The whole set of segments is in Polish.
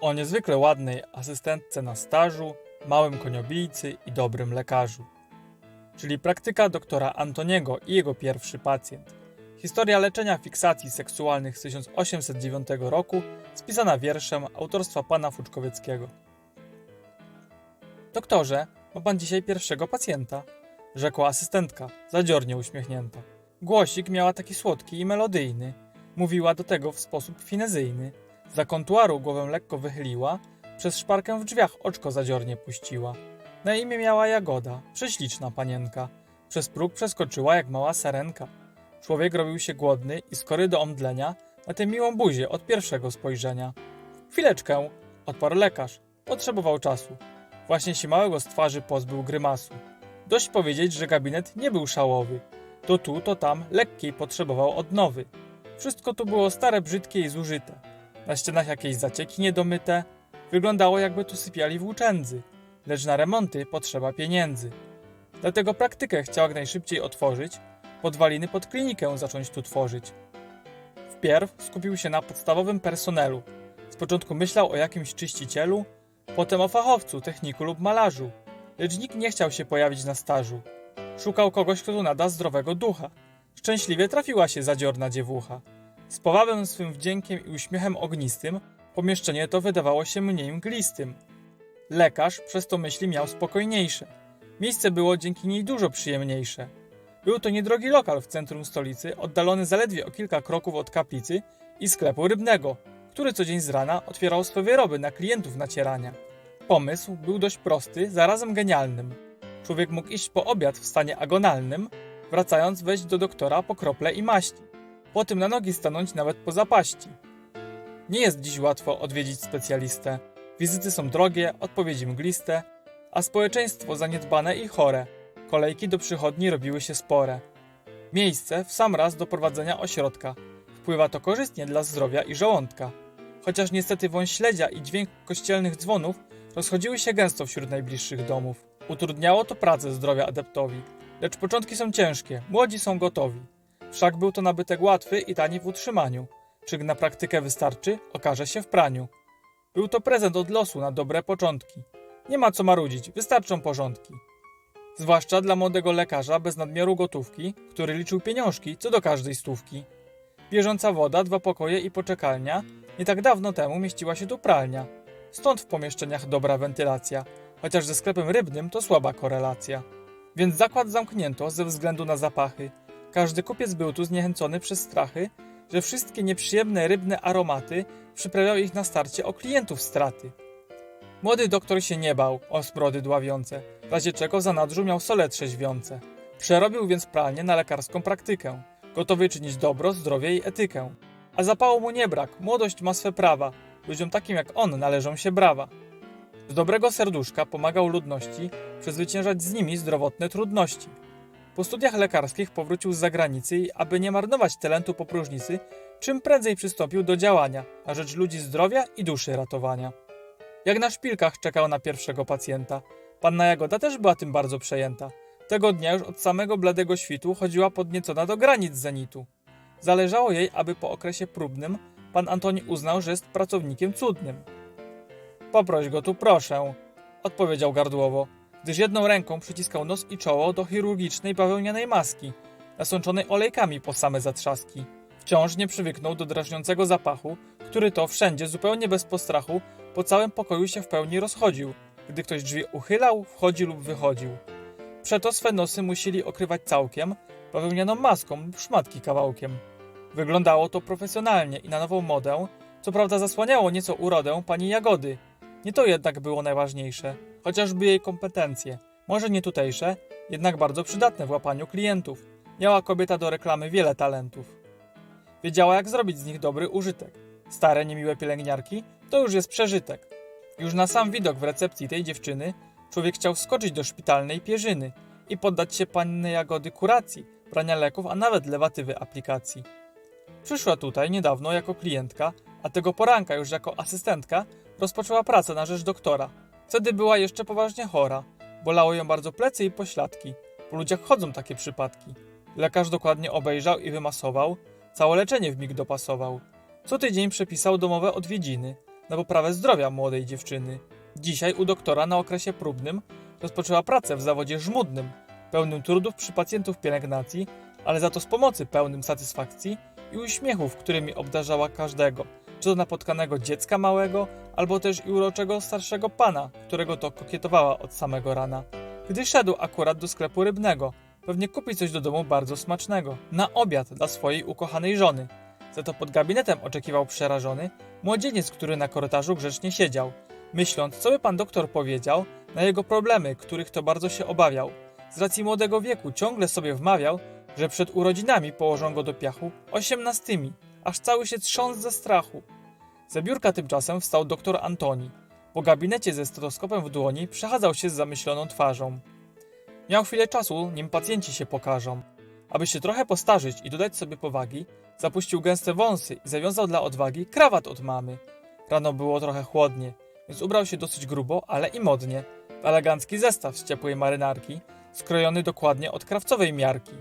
o niezwykle ładnej asystentce na stażu, małym koniobijcy i dobrym lekarzu. Czyli praktyka doktora Antoniego i jego pierwszy pacjent. Historia leczenia fiksacji seksualnych z 1809 roku, spisana wierszem autorstwa pana Fuczkowieckiego. Doktorze, ma pan dzisiaj pierwszego pacjenta, rzekła asystentka, zadziornie uśmiechnięta. Głosik miała taki słodki i melodyjny. Mówiła do tego w sposób finezyjny. Za kontuaru głowę lekko wychyliła, przez szparkę w drzwiach oczko zadziornie puściła. Na imię miała Jagoda, prześliczna panienka. Przez próg przeskoczyła jak mała sarenka. Człowiek robił się głodny i skory do omdlenia na tę miłą buzię od pierwszego spojrzenia. Chwileczkę, odparł lekarz. Potrzebował czasu. Właśnie się małego z twarzy pozbył grymasu. Dość powiedzieć, że gabinet nie był szałowy. To tu, to tam lekkiej potrzebował odnowy. Wszystko tu było stare, brzydkie i zużyte. Na ścianach jakieś zacieki niedomyte. Wyglądało jakby tu sypiali włóczędzy. Lecz na remonty potrzeba pieniędzy. Dlatego praktykę chciał jak najszybciej otworzyć, podwaliny pod klinikę zacząć tu tworzyć. Wpierw skupił się na podstawowym personelu. Z początku myślał o jakimś czyścicielu, potem o fachowcu, techniku lub malarzu. Lecz nikt nie chciał się pojawić na stażu. Szukał kogoś, kto tu nada zdrowego ducha. Szczęśliwie trafiła się zadziorna dziewucha. Z powabem swym wdziękiem i uśmiechem ognistym pomieszczenie to wydawało się mniej mglistym. Lekarz przez to myśli miał spokojniejsze. Miejsce było dzięki niej dużo przyjemniejsze. Był to niedrogi lokal w centrum stolicy, oddalony zaledwie o kilka kroków od kaplicy i sklepu rybnego, który co dzień z rana otwierał swe wyroby na klientów nacierania. Pomysł był dość prosty, zarazem genialnym. Człowiek mógł iść po obiad w stanie agonalnym, wracając wejść do doktora po krople i maści. Potem na nogi stanąć nawet po zapaści. Nie jest dziś łatwo odwiedzić specjalistę. Wizyty są drogie, odpowiedzi mgliste, a społeczeństwo zaniedbane i chore. Kolejki do przychodni robiły się spore. Miejsce w sam raz do prowadzenia ośrodka. Wpływa to korzystnie dla zdrowia i żołądka. Chociaż niestety woń śledzia i dźwięk kościelnych dzwonów rozchodziły się gęsto wśród najbliższych domów. Utrudniało to pracę zdrowia adeptowi. Lecz początki są ciężkie, młodzi są gotowi. Wszak był to nabytek łatwy i tani w utrzymaniu. Czy na praktykę wystarczy, okaże się w praniu. Był to prezent od losu na dobre początki. Nie ma co marudzić, wystarczą porządki. Zwłaszcza dla młodego lekarza bez nadmiaru gotówki, który liczył pieniążki co do każdej stówki. Bieżąca woda, dwa pokoje i poczekalnia. Nie tak dawno temu mieściła się tu pralnia. Stąd w pomieszczeniach dobra wentylacja, chociaż ze sklepem rybnym to słaba korelacja. Więc zakład zamknięto ze względu na zapachy. Każdy kupiec był tu zniechęcony przez strachy, że wszystkie nieprzyjemne rybne aromaty przyprawiał ich na starcie o klientów straty. Młody doktor się nie bał o smrody dławiące, w razie czego zanadrzu miał sole trzeźwiące. Przerobił więc pralnię na lekarską praktykę, gotowy czynić dobro, zdrowie i etykę. A zapału mu nie brak, młodość ma swe prawa, ludziom takim jak on należą się brawa. Z dobrego serduszka pomagał ludności przezwyciężać z nimi zdrowotne trudności. Po studiach lekarskich powrócił z zagranicy i aby nie marnować talentu po próżnicy, czym prędzej przystąpił do działania na rzecz ludzi zdrowia i duszy ratowania. Jak na szpilkach czekał na pierwszego pacjenta. Panna Jagoda też była tym bardzo przejęta. Tego dnia już od samego bladego świtu chodziła podniecona do granic zenitu. Zależało jej, aby po okresie próbnym pan Antoni uznał, że jest pracownikiem cudnym. Poproś go tu, proszę, odpowiedział gardłowo, gdyż jedną ręką przyciskał nos i czoło do chirurgicznej bawełnianej maski, nasączonej olejkami po same zatrzaski. Wciąż nie przywyknął do drażniącego zapachu, który to wszędzie, zupełnie bez postrachu, po całym pokoju się w pełni rozchodził, gdy ktoś drzwi uchylał, wchodził lub wychodził. Przeto swe nosy musieli okrywać całkiem bawełnianą maską lub szmatki kawałkiem. Wyglądało to profesjonalnie i na nową modę, co prawda zasłaniało nieco urodę pani Jagody. Nie to jednak było najważniejsze, chociażby jej kompetencje, może nie tutejsze, jednak bardzo przydatne w łapaniu klientów. Miała kobieta do reklamy wiele talentów. Wiedziała, jak zrobić z nich dobry użytek. Stare, niemiłe pielęgniarki to już jest przeżytek. Już na sam widok w recepcji tej dziewczyny człowiek chciał wskoczyć do szpitalnej pierzyny i poddać się panny Jagody kuracji, brania leków, a nawet lewatywy aplikacji. Przyszła tutaj niedawno jako klientka, a tego poranka już jako asystentka rozpoczęła pracę na rzecz doktora. Wtedy była jeszcze poważnie chora. Bolało ją bardzo plecy i pośladki. Po ludziach chodzą takie przypadki. Lekarz dokładnie obejrzał i wymasował, całe leczenie w mig dopasował. Co tydzień przepisał domowe odwiedziny. na poprawę zdrowia młodej dziewczyny. Dzisiaj u doktora na okresie próbnym rozpoczęła pracę w zawodzie żmudnym, pełnym trudów przy pacjentów pielęgnacji, ale za to z pomocy pełnym satysfakcji i uśmiechów, którymi obdarzała każdego, czy to napotkanego dziecka małego, albo też i uroczego starszego pana, którego to kokietowała od samego rana. Gdy szedł akurat do sklepu rybnego, pewnie kupić coś do domu bardzo smacznego, na obiad dla swojej ukochanej żony. Za to pod gabinetem oczekiwał przerażony młodzieniec, który na korytarzu grzecznie siedział, myśląc, co by pan doktor powiedział na jego problemy, których to bardzo się obawiał. Z racji młodego wieku ciągle sobie wmawiał, że przed urodzinami położą go do piachu osiemnastymi, aż cały się trząsł ze strachu. Za biurka tymczasem wstał doktor Antoni. Po gabinecie ze stetoskopem w dłoni przechadzał się z zamyśloną twarzą. Miał chwilę czasu, nim pacjenci się pokażą. Aby się trochę postarzyć i dodać sobie powagi, zapuścił gęste wąsy i zawiązał dla odwagi krawat od mamy. Rano było trochę chłodnie, więc ubrał się dosyć grubo, ale i modnie. W elegancki zestaw z ciepłej marynarki, skrojony dokładnie od krawcowej miarki.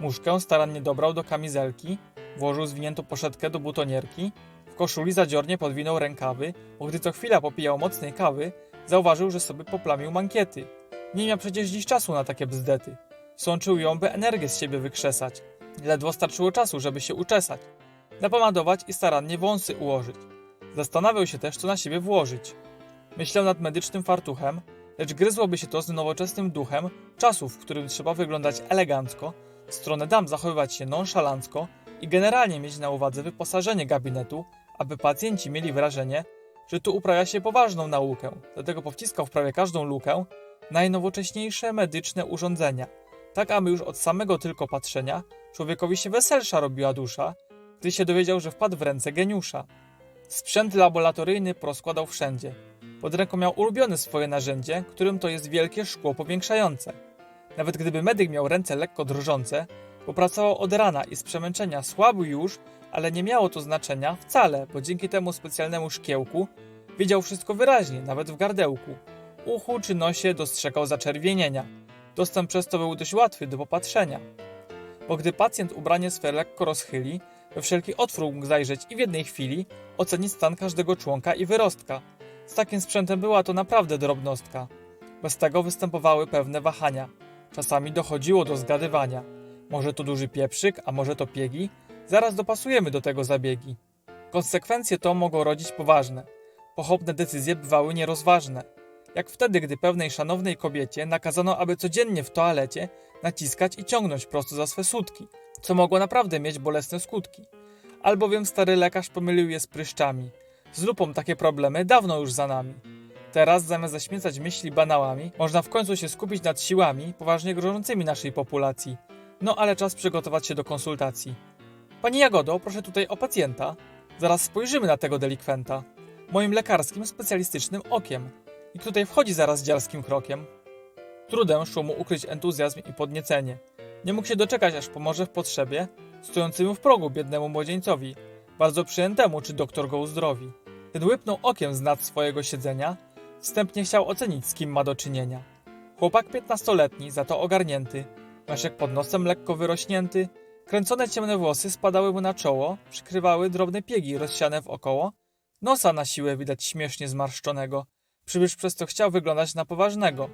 Muszkę starannie dobrał do kamizelki, włożył zwiniętą poszetkę do butonierki, w koszuli zadziornie podwinął rękawy, bo gdy co chwila popijał mocnej kawy, zauważył, że sobie poplamił mankiety. Nie miał przecież dziś czasu na takie bzdety. Sączył ją, by energię z siebie wykrzesać. Ledwo starczyło czasu, żeby się uczesać, napomadować i starannie wąsy ułożyć. Zastanawiał się też, co na siebie włożyć. Myślał nad medycznym fartuchem, lecz gryzłoby się to z nowoczesnym duchem czasów, w którym trzeba wyglądać elegancko, w stronę dam zachowywać się nonszalancko i generalnie mieć na uwadze wyposażenie gabinetu, aby pacjenci mieli wrażenie, że tu uprawia się poważną naukę, dlatego powciskał w prawie każdą lukę najnowocześniejsze medyczne urządzenia, tak aby już od samego tylko patrzenia człowiekowi się weselsza robiła dusza, gdy się dowiedział, że wpadł w ręce geniusza. Sprzęt laboratoryjny proskładał wszędzie. Pod ręką miał ulubione swoje narzędzie, którym to jest wielkie szkło powiększające. Nawet gdyby medyk miał ręce lekko drżące, bo pracował od rana i z przemęczenia słabł już, ale nie miało to znaczenia wcale, bo dzięki temu specjalnemu szkiełku wiedział wszystko wyraźnie, nawet w gardełku. Uchu czy nosie dostrzegał zaczerwienienia. Dostęp przez to był dość łatwy do popatrzenia. Bo gdy pacjent ubranie swe lekko rozchyli, we wszelki otwór mógł zajrzeć i w jednej chwili ocenić stan każdego członka i wyrostka. Z takim sprzętem była to naprawdę drobnostka. Bez tego występowały pewne wahania. Czasami dochodziło do zgadywania. Może to duży pieprzyk, a może to piegi? Zaraz dopasujemy do tego zabiegi. Konsekwencje to mogą rodzić poważne. Pochopne decyzje bywały nierozważne. Jak wtedy, gdy pewnej szanownej kobiecie nakazano, aby codziennie w toalecie naciskać i ciągnąć prosto za swe sutki, co mogło naprawdę mieć bolesne skutki. Albowiem stary lekarz pomylił je z pryszczami. Z lupą takie problemy dawno już za nami. Teraz, zamiast zaśmiecać myśli banałami, można w końcu się skupić nad siłami poważnie grożącymi naszej populacji. No ale czas przygotować się do konsultacji. Pani Jagodo, proszę tutaj o pacjenta. Zaraz spojrzymy na tego delikwenta. Moim lekarskim, specjalistycznym okiem. I tutaj wchodzi zaraz dziarskim krokiem. Trudem szło mu ukryć entuzjazm i podniecenie. Nie mógł się doczekać, aż pomoże w potrzebie stojącemu w progu biednemu młodzieńcowi, bardzo przyjętemu, czy doktor go uzdrowi. Ten łypnął okiem z nad swojego siedzenia, wstępnie chciał ocenić, z kim ma do czynienia. Chłopak piętnastoletni, za to ogarnięty, meszek pod nosem lekko wyrośnięty, kręcone ciemne włosy spadały mu na czoło, przykrywały drobne piegi rozsiane wokoło, nosa na siłę widać śmiesznie zmarszczonego, przybysz przez to chciał wyglądać na poważnego.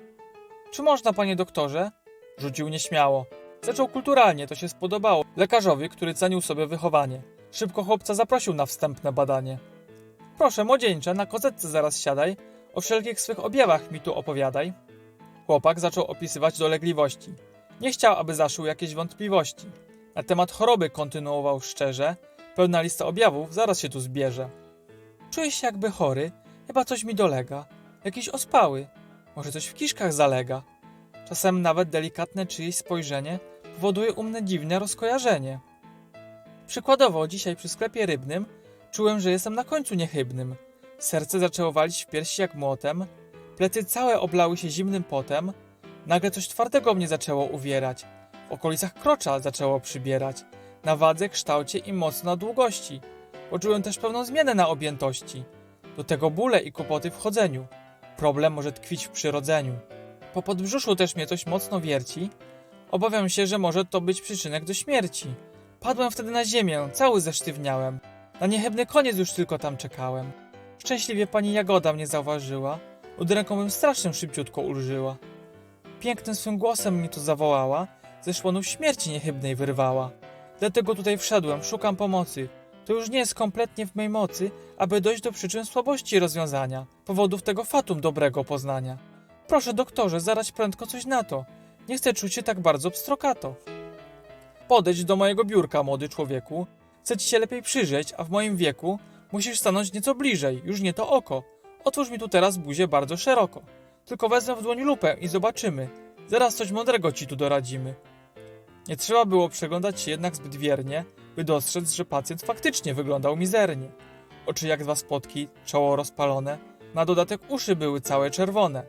Czy można, panie doktorze? Rzucił nieśmiało. Zaczął kulturalnie, to się spodobało lekarzowi, który cenił sobie wychowanie. Szybko chłopca zaprosił na wstępne badanie. Proszę, młodzieńcze, na kozetce zaraz siadaj, o wszelkich swych objawach mi tu opowiadaj. Chłopak zaczął opisywać dolegliwości. Nie chciał, aby zaszył jakieś wątpliwości. Na temat choroby kontynuował szczerze. Pełna lista objawów zaraz się tu zbierze. Czuję się jakby chory, chyba coś mi dolega. Jakiś ospały, może coś w kiszkach zalega. Czasem nawet delikatne czyjeś spojrzenie powoduje u mnie dziwne rozkojarzenie. Przykładowo, dzisiaj przy sklepie rybnym czułem, że jestem na końcu niechybnym. Serce zaczęło walić w piersi jak młotem, plecy całe oblały się zimnym potem. Nagle coś twardego mnie zaczęło uwierać. W okolicach krocza zaczęło przybierać. Na wadze, kształcie i mocno na długości. Poczułem też pewną zmianę na objętości. Do tego bóle i kłopoty w chodzeniu. Problem może tkwić w przyrodzeniu. Po podbrzuszu też mnie coś mocno wierci. Obawiam się, że może to być przyczynek do śmierci. Padłem wtedy na ziemię, cały zesztywniałem. Na niechybny koniec już tylko tam czekałem. Szczęśliwie pani Jagoda mnie zauważyła, od ręką bym strasznym szybciutko ulżyła. Pięknym swym głosem mnie tu zawołała, ze szłonów śmierci niechybnej wyrwała. Dlatego tutaj wszedłem, szukam pomocy. To już nie jest kompletnie w mej mocy, aby dojść do przyczyn słabości rozwiązania, powodów tego fatum dobrego poznania. Proszę, doktorze, zarać prędko coś na to. Nie chcę czuć się tak bardzo pstrokato. Podejdź do mojego biurka, młody człowieku. Chcę ci się lepiej przyjrzeć, a w moim wieku musisz stanąć nieco bliżej, już nie to oko. Otwórz mi tu teraz buzię bardzo szeroko. Tylko wezmę w dłoń lupę i zobaczymy. Zaraz coś mądrego ci tu doradzimy. Nie trzeba było przeglądać się jednak zbyt wiernie, by dostrzec, że pacjent faktycznie wyglądał mizernie. Oczy jak dwa spotki, czoło rozpalone, na dodatek uszy były całe czerwone.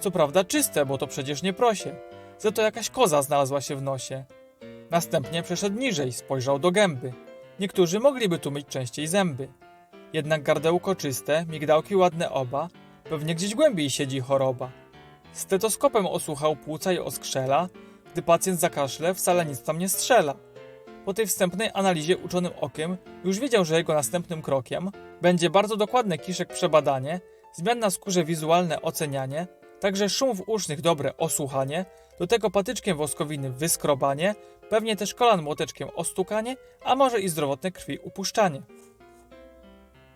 Co prawda czyste, bo to przecież nie prosie. Za to jakaś koza znalazła się w nosie. Następnie przeszedł niżej, spojrzał do gęby. Niektórzy mogliby tu myć częściej zęby. Jednak gardełko czyste, migdałki ładne oba, pewnie gdzieś głębiej siedzi choroba. Stetoskopem osłuchał płuca i oskrzela, gdy pacjent zakaszle, wcale nic tam nie strzela. Po tej wstępnej analizie uczonym okiem już wiedział, że jego następnym krokiem będzie bardzo dokładne kiszek przebadanie, zmian na skórze wizualne ocenianie, także szum w usznych dobre osłuchanie, do tego patyczkiem woskowiny wyskrobanie, pewnie też kolan młoteczkiem ostukanie, a może i zdrowotne krwi upuszczanie.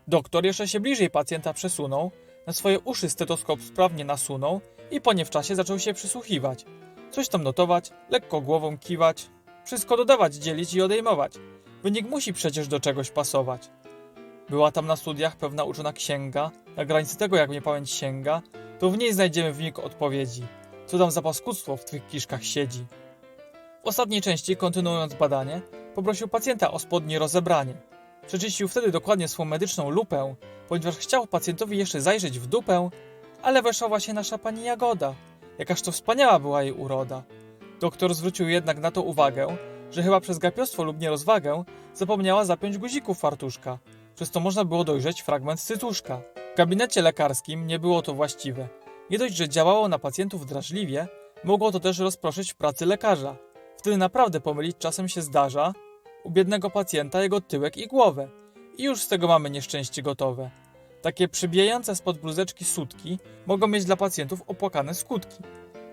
Doktor jeszcze się bliżej pacjenta przesunął, na swoje uszy stetoskop sprawnie nasunął i po nie w czasie zaczął się przysłuchiwać. Coś tam notować, lekko głową kiwać, wszystko dodawać, dzielić i odejmować. Wynik musi przecież do czegoś pasować. Była tam na studiach pewna uczona księga, na granicy tego jak mnie pamięć sięga, to w niej znajdziemy wynik odpowiedzi. Co tam za paskudztwo w twych kiszkach siedzi. W ostatniej części, kontynuując badanie, poprosił pacjenta o spodnie rozebranie. Przeczyścił wtedy dokładnie swą medyczną lupę, ponieważ chciał pacjentowi jeszcze zajrzeć w dupę, ale weszła właśnie nasza pani Jagoda. Jakaż to wspaniała była jej uroda. Doktor zwrócił jednak na to uwagę, że chyba przez gapiostwo lub nierozwagę zapomniała zapiąć guzików fartuszka, przez to można było dojrzeć fragment cytuszka. W gabinecie lekarskim nie było to właściwe. Nie dość, że działało na pacjentów drażliwie, mogło to też rozproszyć w pracy lekarza. Wtedy naprawdę pomylić czasem się zdarza u biednego pacjenta jego tyłek i głowę. I już z tego mamy nieszczęście gotowe. Takie przybijające spod bluzeczki sutki mogą mieć dla pacjentów opłakane skutki.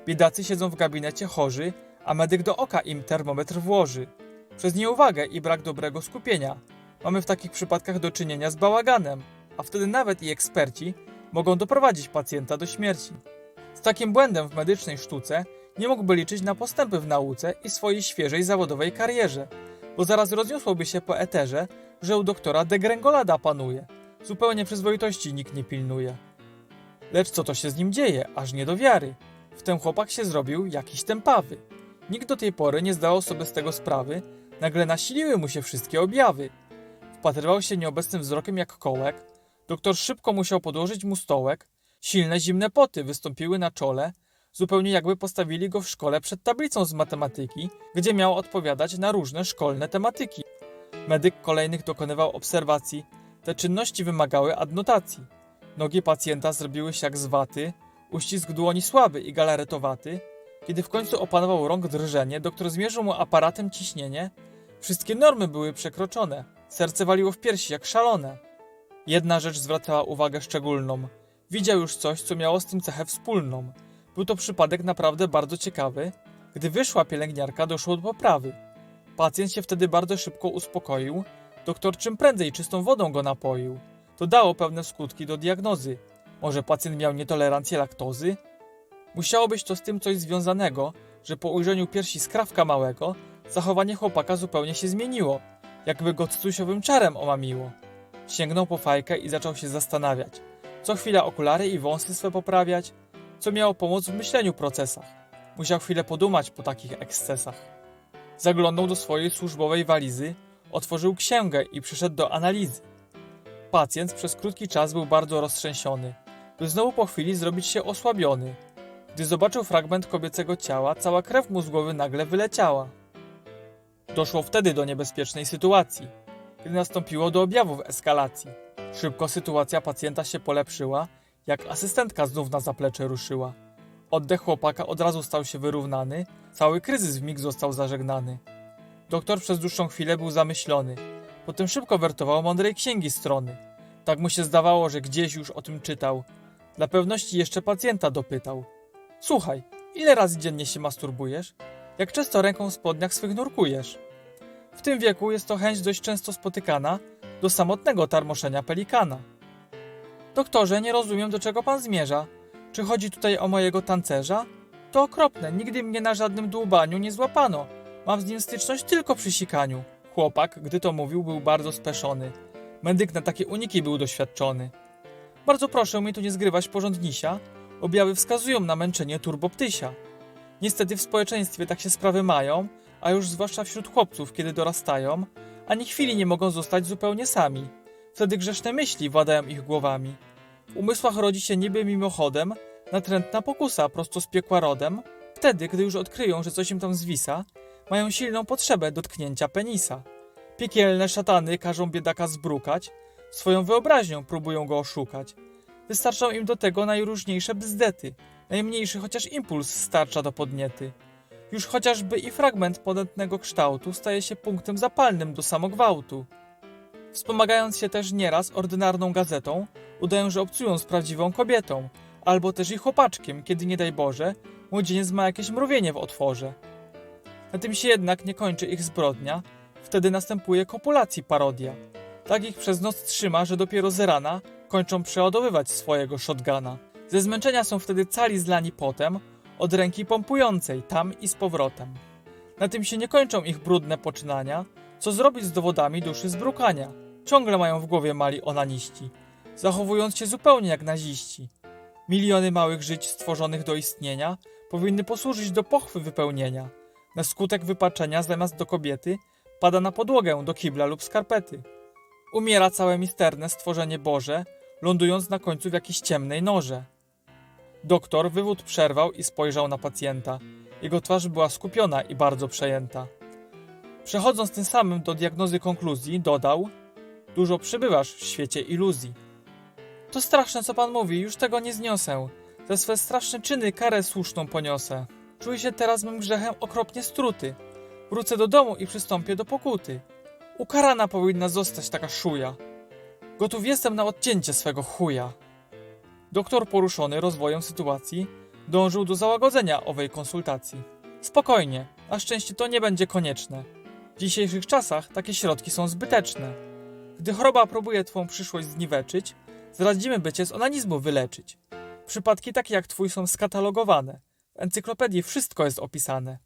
Biedacy siedzą w gabinecie chorzy, a medyk do oka im termometr włoży. Przez nieuwagę i brak dobrego skupienia mamy w takich przypadkach do czynienia z bałaganem, a wtedy nawet i eksperci mogą doprowadzić pacjenta do śmierci. Z takim błędem w medycznej sztuce nie mógłby liczyć na postępy w nauce i swojej świeżej zawodowej karierze, bo zaraz rozniosłoby się po eterze, że u doktora degrengolada panuje. Zupełnie przyzwoitości nikt nie pilnuje. Lecz co to się z nim dzieje, aż nie do wiary. Wtem chłopak się zrobił jakiś tępawy. Nikt do tej pory nie zdawał sobie z tego sprawy, nagle nasiliły mu się wszystkie objawy. Wpatrywał się nieobecnym wzrokiem jak kołek, doktor szybko musiał podłożyć mu stołek, silne zimne poty wystąpiły na czole, zupełnie jakby postawili go w szkole przed tablicą z matematyki, gdzie miał odpowiadać na różne szkolne tematyki. Medyk kolejnych dokonywał obserwacji, te czynności wymagały adnotacji. Nogi pacjenta zrobiły się jak z waty, uścisk dłoni słaby i galaretowaty. Kiedy w końcu opanował rąk drżenie, doktor zmierzył mu aparatem ciśnienie. Wszystkie normy były przekroczone. Serce waliło w piersi jak szalone. Jedna rzecz zwracała uwagę szczególną. Widział już coś, co miało z tym cechę wspólną. Był to przypadek naprawdę bardzo ciekawy. Gdy wyszła pielęgniarka, doszło do poprawy. Pacjent się wtedy bardzo szybko uspokoił. Doktor czym prędzej czystą wodą go napoił. To dało pewne skutki do diagnozy. Może pacjent miał nietolerancję laktozy? Musiało być to z tym coś związanego, że po ujrzeniu piersi skrawka małego, zachowanie chłopaka zupełnie się zmieniło, jakby go cytusiowym czarem omamiło. Sięgnął po fajkę i zaczął się zastanawiać. Co chwila okulary i wąsy swe poprawiać, co miało pomóc w myśleniu procesach. Musiał chwilę podumać po takich ekscesach. Zaglądał do swojej służbowej walizy, otworzył księgę i przyszedł do analizy. Pacjent przez krótki czas był bardzo roztrzęsiony, by znowu po chwili zrobić się osłabiony. Gdy zobaczył fragment kobiecego ciała, cała krew mu z głowy nagle wyleciała. Doszło wtedy do niebezpiecznej sytuacji, kiedy nastąpiło do objawów eskalacji. Szybko sytuacja pacjenta się polepszyła, jak asystentka znów na zaplecze ruszyła. Oddech chłopaka od razu stał się wyrównany, cały kryzys w mig został zażegnany. Doktor przez dłuższą chwilę był zamyślony, potem szybko wertował mądrej księgi strony. Tak mu się zdawało, że gdzieś już o tym czytał. Dla pewności jeszcze pacjenta dopytał. Słuchaj, ile razy dziennie się masturbujesz? Jak często ręką w spodniach swych nurkujesz? W tym wieku jest to chęć dość często spotykana do samotnego tarmoszenia pelikana. Doktorze, nie rozumiem, do czego pan zmierza. Czy chodzi tutaj o mojego tancerza? To okropne, nigdy mnie na żadnym dłubaniu nie złapano. Mam z nim styczność tylko przy sikaniu. Chłopak, gdy to mówił, był bardzo speszony. Medyk na takie uniki był doświadczony. Bardzo proszę mi tu nie zgrywać porządnisia. Objawy wskazują na męczenie turboptysia. Niestety w społeczeństwie tak się sprawy mają, a już zwłaszcza wśród chłopców, kiedy dorastają, ani chwili nie mogą zostać zupełnie sami. Wtedy grzeszne myśli władają ich głowami. W umysłach rodzi się niby mimochodem natrętna pokusa prosto z piekła rodem. Wtedy, gdy już odkryją, że coś im tam zwisa, mają silną potrzebę dotknięcia penisa. Piekielne szatany każą biedaka zbrukać, swoją wyobraźnią próbują go oszukać. Wystarczą im do tego najróżniejsze bzdety, najmniejszy chociaż impuls starcza do podniety. Już chociażby i fragment podętnego kształtu staje się punktem zapalnym do samogwałtu. Wspomagając się też nieraz ordynarną gazetą, udają, że obcują z prawdziwą kobietą, albo też i chłopaczkiem, kiedy nie daj Boże, młodzieniec ma jakieś mrowienie w otworze. Na tym się jednak nie kończy ich zbrodnia, wtedy następuje kopulacji parodia. Tak ich przez noc trzyma, że dopiero z rana kończą przeładowywać swojego shotguna. Ze zmęczenia są wtedy cali zlani potem, od ręki pompującej tam i z powrotem. Na tym się nie kończą ich brudne poczynania, co zrobić z dowodami duszy zbrukania. Ciągle mają w głowie mali onaniści, zachowując się zupełnie jak naziści. Miliony małych żyć stworzonych do istnienia powinny posłużyć do pochwy wypełnienia. Na skutek wypaczenia zamiast do kobiety pada na podłogę do kibla lub skarpety. Umiera całe misterne stworzenie Boże, lądując na końcu w jakiejś ciemnej norze. Doktor wywód przerwał i spojrzał na pacjenta. Jego twarz była skupiona i bardzo przejęta. Przechodząc tym samym do diagnozy konkluzji, dodał: Dużo przybywasz w świecie iluzji. To straszne, co pan mówi, już tego nie zniosę. Za swe straszne czyny karę słuszną poniosę. Czuję się teraz mym grzechem okropnie struty. Wrócę do domu i przystąpię do pokuty. Ukarana powinna zostać taka szuja. Gotów jestem na odcięcie swego chuja. Doktor poruszony rozwojem sytuacji dążył do załagodzenia owej konsultacji. Spokojnie, na szczęście to nie będzie konieczne. W dzisiejszych czasach takie środki są zbyteczne. Gdy choroba próbuje twą przyszłość zniweczyć, zradzimy by cię z onanizmu wyleczyć. Przypadki takie jak twój są skatalogowane. W encyklopedii wszystko jest opisane.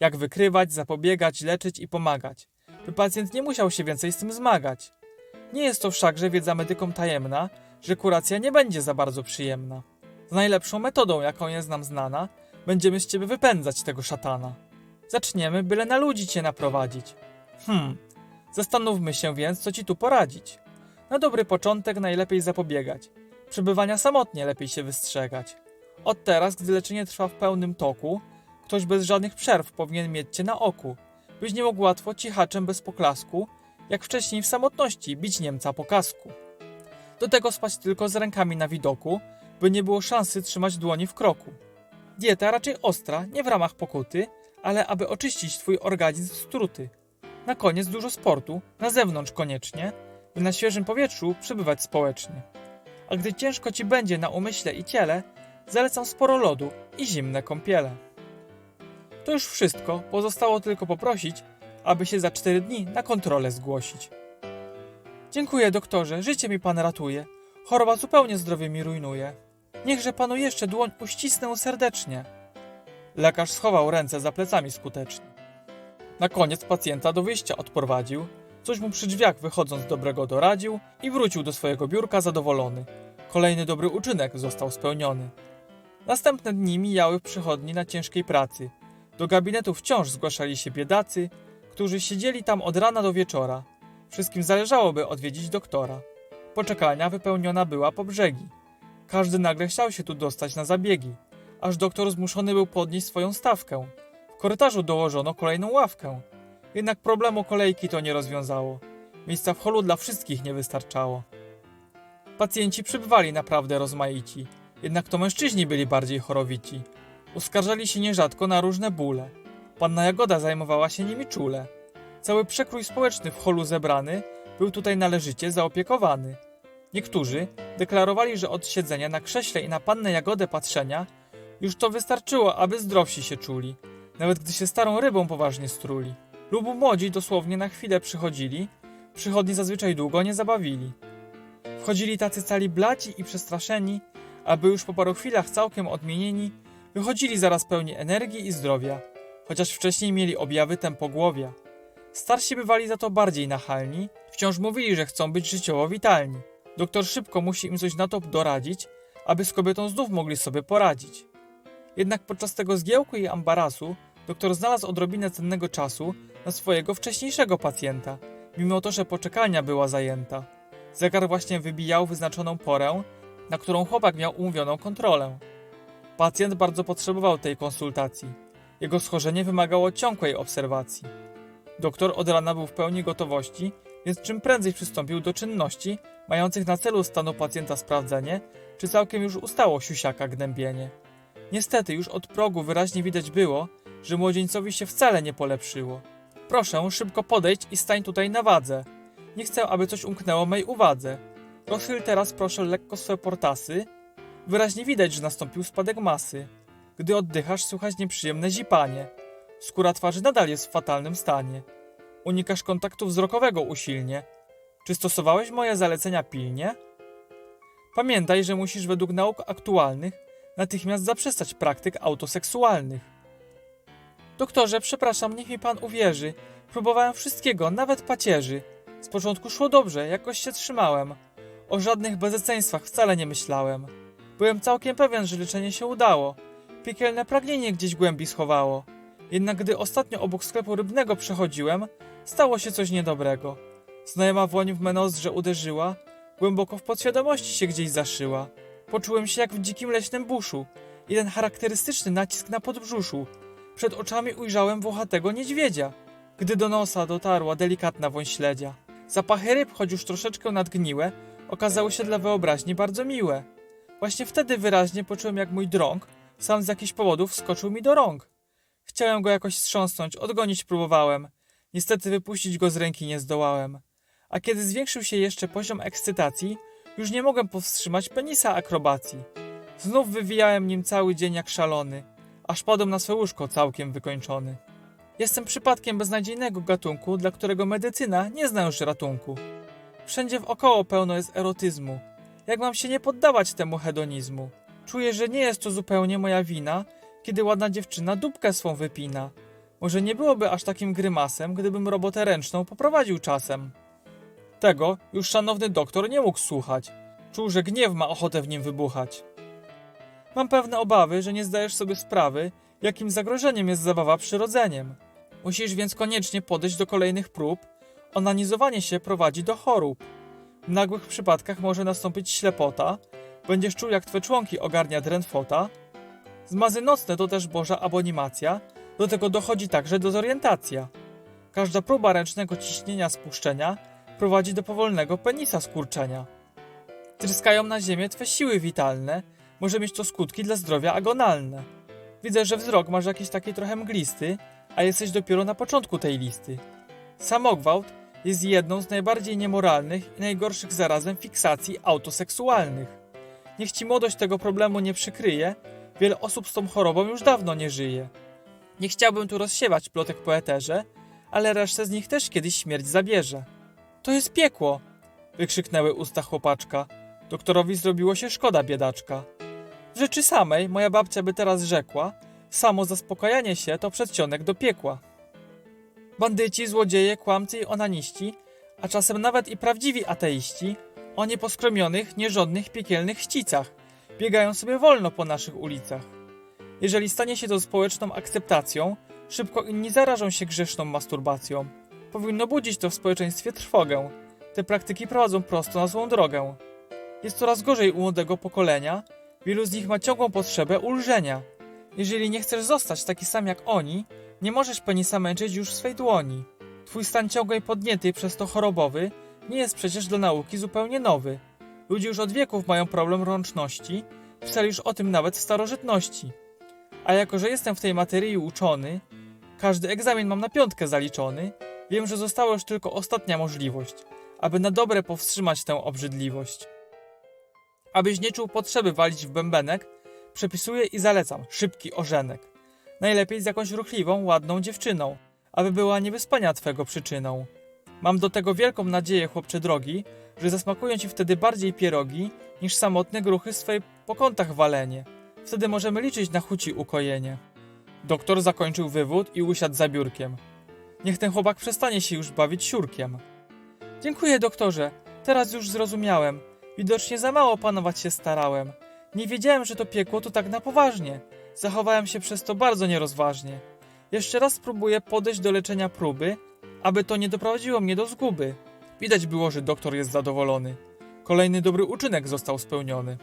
Jak wykrywać, zapobiegać, leczyć i pomagać, by pacjent nie musiał się więcej z tym zmagać. Nie jest to wszakże wiedza medykom tajemna, że kuracja nie będzie za bardzo przyjemna. Z najlepszą metodą, jaką jest nam znana, będziemy z ciebie wypędzać tego szatana. Zaczniemy, byle na ludzi cię naprowadzić. Hmm, zastanówmy się więc, co ci tu poradzić. Na dobry początek najlepiej zapobiegać. Przebywania samotnie lepiej się wystrzegać. Od teraz, gdy leczenie trwa w pełnym toku, ktoś bez żadnych przerw powinien mieć cię na oku, byś nie mógł łatwo cichaczem bez poklasku, jak wcześniej w samotności bić Niemca po kasku. Do tego spać tylko z rękami na widoku, by nie było szansy trzymać dłoni w kroku. Dieta raczej ostra, nie w ramach pokuty, ale aby oczyścić twój organizm z truty. Na koniec dużo sportu, na zewnątrz koniecznie, by na świeżym powietrzu przebywać społecznie. A gdy ciężko ci będzie na umyśle i ciele, zalecam sporo lodu i zimne kąpiele. To już wszystko, pozostało tylko poprosić, aby się za cztery dni na kontrolę zgłosić. Dziękuję, doktorze, życie mi pan ratuje. Choroba zupełnie zdrowie mi rujnuje. Niechże panu jeszcze dłoń uścisnę serdecznie. Lekarz schował ręce za plecami skutecznie. Na koniec pacjenta do wyjścia odprowadził, coś mu przy drzwiach wychodząc dobrego doradził i wrócił do swojego biurka zadowolony. Kolejny dobry uczynek został spełniony. Następne dni mijały w przychodni na ciężkiej pracy. Do gabinetu wciąż zgłaszali się biedacy, którzy siedzieli tam od rana do wieczora. Wszystkim zależałoby odwiedzić doktora. Poczekalnia wypełniona była po brzegi. Każdy nagle chciał się tu dostać na zabiegi, aż doktor zmuszony był podnieść swoją stawkę. W korytarzu dołożono kolejną ławkę. Jednak problemu kolejki to nie rozwiązało. Miejsca w holu dla wszystkich nie wystarczało. Pacjenci przybywali naprawdę rozmaici, jednak to mężczyźni byli bardziej chorowici. Uskarżali się nierzadko na różne bóle. Panna Jagoda zajmowała się nimi czule. Cały przekrój społeczny w holu zebrany był tutaj należycie zaopiekowany. Niektórzy deklarowali, że od siedzenia na krześle i na pannę Jagodę patrzenia już to wystarczyło, aby zdrowsi się czuli, nawet gdy się starą rybą poważnie struli. Lub młodzi dosłownie na chwilę przychodzili, przychodni zazwyczaj długo nie zabawili. Wchodzili tacy cali blaci i przestraszeni, aby już po paru chwilach całkiem odmienieni, wychodzili zaraz pełni energii i zdrowia, chociaż wcześniej mieli objawy tempogłowia. Starsi bywali za to bardziej nachalni, wciąż mówili, że chcą być życiowo witalni. Doktor szybko musi im coś na to doradzić, aby z kobietą znów mogli sobie poradzić. Jednak podczas tego zgiełku i ambarasu doktor znalazł odrobinę cennego czasu na swojego wcześniejszego pacjenta, mimo to, że poczekalnia była zajęta. Zegar właśnie wybijał wyznaczoną porę, na którą chłopak miał umówioną kontrolę. Pacjent bardzo potrzebował tej konsultacji. Jego schorzenie wymagało ciągłej obserwacji. Doktor od rana był w pełni gotowości, więc czym prędzej przystąpił do czynności mających na celu stanu pacjenta sprawdzenie, czy całkiem już ustało siusiaka gnębienie. Niestety już od progu wyraźnie widać było, że młodzieńcowi się wcale nie polepszyło. Proszę, szybko podejść i stań tutaj na wadze. Nie chcę, aby coś umknęło mej uwadze. Rozchyl teraz proszę lekko swe portasy. Wyraźnie widać, że nastąpił spadek masy. Gdy oddychasz, słychać nieprzyjemne zipanie. Skóra twarzy nadal jest w fatalnym stanie. Unikasz kontaktu wzrokowego usilnie. Czy stosowałeś moje zalecenia pilnie? Pamiętaj, że musisz według nauk aktualnych natychmiast zaprzestać praktyk autoseksualnych. Doktorze, przepraszam, niech mi pan uwierzy. Próbowałem wszystkiego, nawet pacierzy. Z początku szło dobrze, jakoś się trzymałem. O żadnych bezeceństwach wcale nie myślałem. Byłem całkiem pewien, że leczenie się udało. Piekielne pragnienie gdzieś głębi schowało. Jednak gdy ostatnio obok sklepu rybnego przechodziłem, stało się coś niedobrego. Znajoma woń w me nozdrze uderzyła, głęboko w podświadomości się gdzieś zaszyła. Poczułem się jak w dzikim leśnym buszu. Jeden charakterystyczny nacisk na podbrzuszu. Przed oczami ujrzałem włochatego niedźwiedzia, gdy do nosa dotarła delikatna woń śledzia. Zapachy ryb, choć już troszeczkę nadgniłe, okazały się dla wyobraźni bardzo miłe. Właśnie wtedy wyraźnie poczułem, jak mój drąg sam z jakichś powodów skoczył mi do rąk. Chciałem go jakoś strząsnąć, odgonić próbowałem. Niestety wypuścić go z ręki nie zdołałem. A kiedy zwiększył się jeszcze poziom ekscytacji, już nie mogłem powstrzymać penisa akrobacji. Znów wywijałem nim cały dzień jak szalony, aż padłem na swe łóżko całkiem wykończony. Jestem przypadkiem beznadziejnego gatunku, dla którego medycyna nie zna już ratunku. Wszędzie wokoło pełno jest erotyzmu. Jak mam się nie poddawać temu hedonizmu? Czuję, że nie jest to zupełnie moja wina, kiedy ładna dziewczyna dupkę swą wypina. Może nie byłoby aż takim grymasem, gdybym robotę ręczną poprowadził czasem. Tego już szanowny doktor nie mógł słuchać. Czuł, że gniew ma ochotę w nim wybuchać. Mam pewne obawy, że nie zdajesz sobie sprawy, jakim zagrożeniem jest zabawa przyrodzeniem. Musisz więc koniecznie podejść do kolejnych prób. Onanizowanie się prowadzi do chorób. W nagłych przypadkach może nastąpić ślepota, będziesz czuł jak twe członki ogarnia drętwota. Zmazy nocne to też boża abonimacja, do tego dochodzi także dezorientacja. Każda próba ręcznego ciśnienia spuszczenia prowadzi do powolnego penisa skurczenia. Tryskają na ziemię twe siły witalne, może mieć to skutki dla zdrowia agonalne. Widzę, że wzrok masz jakiś taki trochę mglisty, a jesteś dopiero na początku tej listy. Samogwałt jest jedną z najbardziej niemoralnych i najgorszych zarazem fiksacji autoseksualnych. Niech ci młodość tego problemu nie przykryje, wiele osób z tą chorobą już dawno nie żyje. Nie chciałbym tu rozsiewać plotek po eterze, ale resztę z nich też kiedyś śmierć zabierze. To jest piekło! wykrzyknęły usta chłopaczka. Doktorowi zrobiło się szkoda biedaczka. W rzeczy samej moja babcia by teraz rzekła, samo zaspokajanie się to przedsionek do piekła. Bandyci, złodzieje, kłamcy i onaniści, a czasem nawet i prawdziwi ateiści, o nieposkromionych, nierządnych, piekielnych ścicach, biegają sobie wolno po naszych ulicach. Jeżeli stanie się to społeczną akceptacją, szybko inni zarażą się grzeszną masturbacją. Powinno budzić to w społeczeństwie trwogę. Te praktyki prowadzą prosto na złą drogę. Jest coraz gorzej u młodego pokolenia, wielu z nich ma ciągłą potrzebę ulżenia. Jeżeli nie chcesz zostać taki sam jak oni, nie możesz penisa męczyć już swej dłoni. Twój stan ciągłej podniety przez to chorobowy nie jest przecież dla nauki zupełnie nowy. Ludzie już od wieków mają problem rączności, pisali już o tym nawet w starożytności. A jako, że jestem w tej materii uczony, każdy egzamin mam na piątkę zaliczony, wiem, że została już tylko ostatnia możliwość, aby na dobre powstrzymać tę obrzydliwość. Abyś nie czuł potrzeby walić w bębenek, przepisuję i zalecam szybki ożenek. Najlepiej z jakąś ruchliwą, ładną dziewczyną, aby była niewyspania twego przyczyną. Mam do tego wielką nadzieję, chłopcze drogi, że zasmakują ci wtedy bardziej pierogi, niż samotne gruchy swej po kątach walenie. Wtedy możemy liczyć na chuci ukojenie. Doktor zakończył wywód i usiadł za biurkiem. Niech ten chłopak przestanie się już bawić siurkiem. Dziękuję, doktorze. Teraz już zrozumiałem. Widocznie za mało panować się starałem. Nie wiedziałem, że to piekło to tak na poważnie. Zachowałem się przez to bardzo nierozważnie. Jeszcze raz spróbuję podejść do leczenia próby, aby to nie doprowadziło mnie do zguby. Widać było, że doktor jest zadowolony. Kolejny dobry uczynek został spełniony.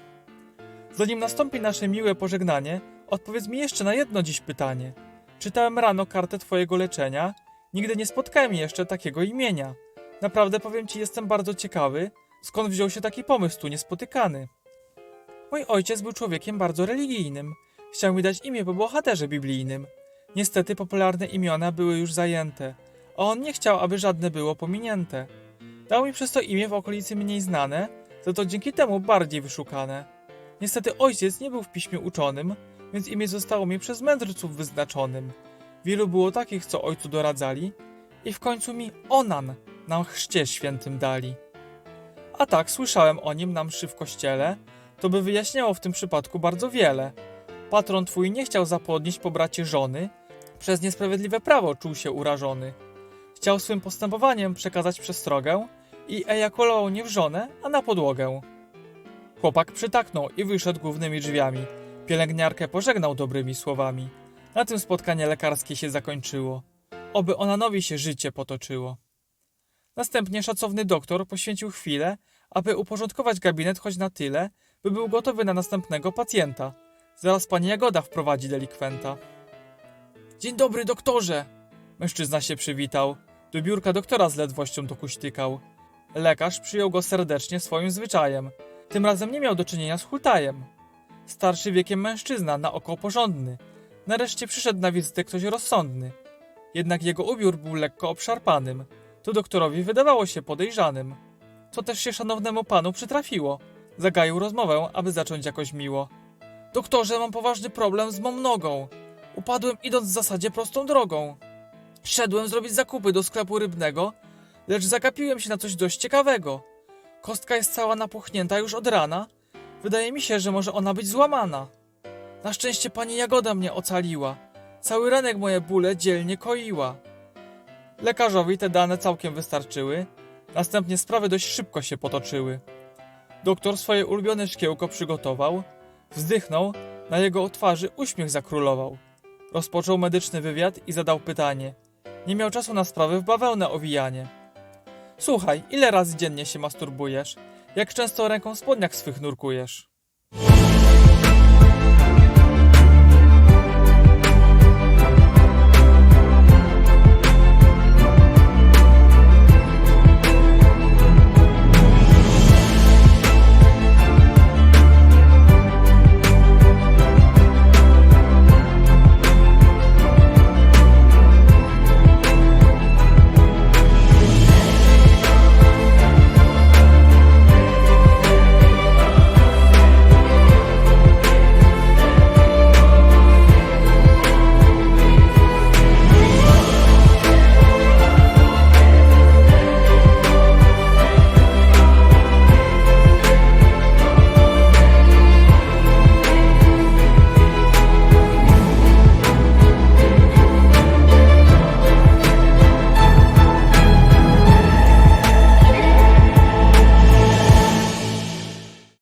Zanim nastąpi nasze miłe pożegnanie, odpowiedz mi jeszcze na jedno dziś pytanie. Czytałem rano kartę twojego leczenia. Nigdy nie spotkałem jeszcze takiego imienia. Naprawdę powiem ci, jestem bardzo ciekawy, skąd wziął się taki pomysł tu niespotykany. Mój ojciec był człowiekiem bardzo religijnym. Chciał mi dać imię po bohaterze biblijnym. Niestety popularne imiona były już zajęte, a on nie chciał, aby żadne było pominięte. Dał mi przez to imię w okolicy mniej znane, za to dzięki temu bardziej wyszukane. Niestety ojciec nie był w piśmie uczonym, więc imię zostało mi przez mędrców wyznaczonym. Wielu było takich, co ojcu doradzali i w końcu mi Onan na chrzcie świętym dali. A tak, słyszałem o nim na mszy w kościele, to by wyjaśniało w tym przypadku bardzo wiele. Patron twój nie chciał zapłodnić po bracie żony, przez niesprawiedliwe prawo czuł się urażony. Chciał swym postępowaniem przekazać przestrogę i ejakulował nie w żonę, a na podłogę. Chłopak przytaknął i wyszedł głównymi drzwiami. Pielęgniarkę pożegnał dobrymi słowami. Na tym spotkanie lekarskie się zakończyło. Oby Onanowi się życie potoczyło. Następnie szacowny doktor poświęcił chwilę, aby uporządkować gabinet choć na tyle, by był gotowy na następnego pacjenta. Zaraz pani Jagoda wprowadzi delikwenta. Dzień dobry, doktorze! Mężczyzna się przywitał. Do biurka doktora z ledwością dokuśtykał. Lekarz przyjął go serdecznie swoim zwyczajem. Tym razem nie miał do czynienia z hultajem. Starszy wiekiem mężczyzna, na oko porządny. Nareszcie przyszedł na wizytę ktoś rozsądny. Jednak jego ubiór był lekko obszarpanym. To doktorowi wydawało się podejrzanym. Co też się szanownemu panu przytrafiło. Zagaił rozmowę, aby zacząć jakoś miło. Doktorze, mam poważny problem z mą nogą. Upadłem idąc w zasadzie prostą drogą. Szedłem zrobić zakupy do sklepu rybnego, lecz zagapiłem się na coś dość ciekawego. Kostka jest cała napuchnięta już od rana. Wydaje mi się, że może ona być złamana. Na szczęście pani Jagoda mnie ocaliła. Cały ranek moje bóle dzielnie koiła. Lekarzowi te dane całkiem wystarczyły. Następnie sprawy dość szybko się potoczyły. Doktor swoje ulubione szkiełko przygotował, wzdychnął, na jego twarzy uśmiech zakrólował. Rozpoczął medyczny wywiad i zadał pytanie. Nie miał czasu na sprawy w bawełnę owijanie. Słuchaj, ile razy dziennie się masturbujesz? Jak często ręką w spodniach swych nurkujesz?